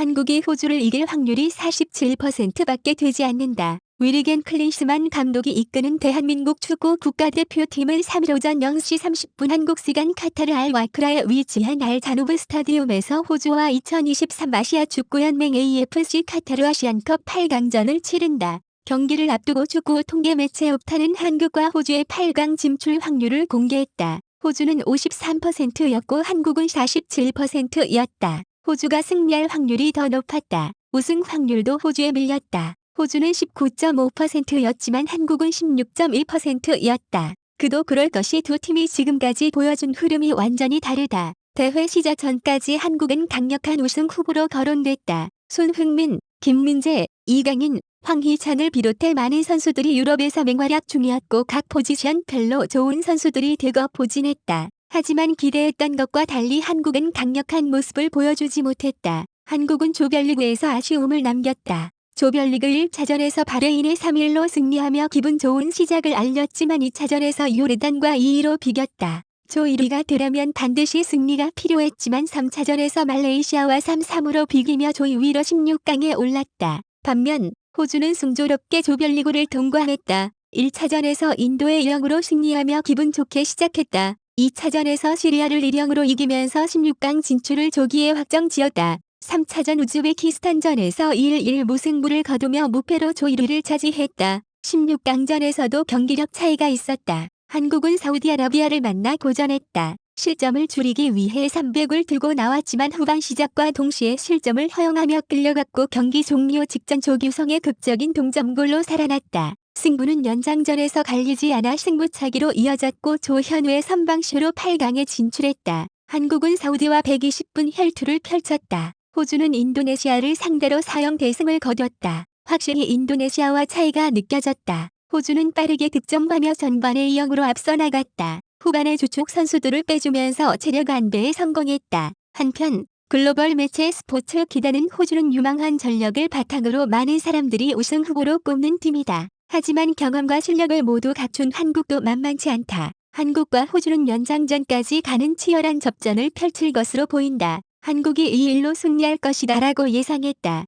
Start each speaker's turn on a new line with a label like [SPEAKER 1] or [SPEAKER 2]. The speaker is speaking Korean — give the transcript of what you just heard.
[SPEAKER 1] 한국이 호주를 이길 확률이 47%밖에 되지 않는다. 위리겐 클린스만 감독이 이끄는 대한민국 축구 국가대표팀은 3일 오전 0시 30분 한국 시간 카타르 알 와크라에 위치한 알 자누브 스타디움에서 호주와 2023 아시아 축구연맹 AFC 카타르 아시안컵 8강전을 치른다. 경기를 앞두고 축구 통계 매체 옵타는 한국과 호주의 8강 진출 확률을 공개했다. 호주는 53%였고 한국은 47%였다. 호주가 승리할 확률이 더 높았다. 우승 확률도 호주에 밀렸다. 호주는 19.5%였지만 한국은 16.1%였다. 그도 그럴 것이 두 팀이 지금까지 보여준 흐름이 완전히 다르다. 대회 시작 전까지 한국은 강력한 우승 후보로 거론됐다. 손흥민, 김민재, 이강인, 황희찬을 비롯해 많은 선수들이 유럽에서 맹활약 중이었고 각 포지션별로 좋은 선수들이 대거 포진했다. 하지만 기대했던 것과 달리 한국은 강력한 모습을 보여주지 못했다. 한국은 조별리그에서 아쉬움을 남겼다. 조별리그 1차전에서 바레인에 3-1로 승리하며 기분 좋은 시작을 알렸지만 2차전에서 요르단과 2-2로 비겼다. 조 1위가 되려면 반드시 승리가 필요했지만 3차전에서 말레이시아와 3-3으로 비기며 조 2위로 16강에 올랐다. 반면 호주는 순조롭게 조별리그를 통과했다. 1차전에서 인도의 0으로 승리하며 기분 좋게 시작했다. 2차전에서 시리아를 1-0으로 이기면서 16강 진출을 조기에 확정지었다. 3차전 우즈베키스탄전에서 1-1 무승부를 거두며 무패로 조 1위를 차지했다. 16강전에서도 경기력 차이가 있었다. 한국은 사우디아라비아를 만나 고전했다. 실점을 줄이기 위해 300을 들고 나왔지만 후반 시작과 동시에 실점을 허용하며 끌려갔고 경기 종료 직전 조규성의 극적인 동점골로 살아났다. 승부는 연장전에서 갈리지 않아 승부차기로 이어졌고 조현우의 선방쇼로 8강에 진출했다. 한국은 사우디와 120분 혈투를 펼쳤다. 호주는 인도네시아를 상대로 4형 대승을 거뒀다. 확실히 인도네시아와 차이가 느껴졌다. 호주는 빠르게 득점하며 전반에 2형으로 앞서 나갔다. 후반에 주축 선수들을 빼주면서 체력 안배에 성공했다. 한편 글로벌 매체 스포츠 기다는 호주는 유망한 전력을 바탕으로 많은 사람들이 우승 후보로 꼽는 팀이다. 하지만 경험과 실력을 모두 갖춘 한국도 만만치 않다. 한국과 호주는 연장전까지 가는 치열한 접전을 펼칠 것으로 보인다. 한국이 2-1로 승리할 것이다 라고 예상했다.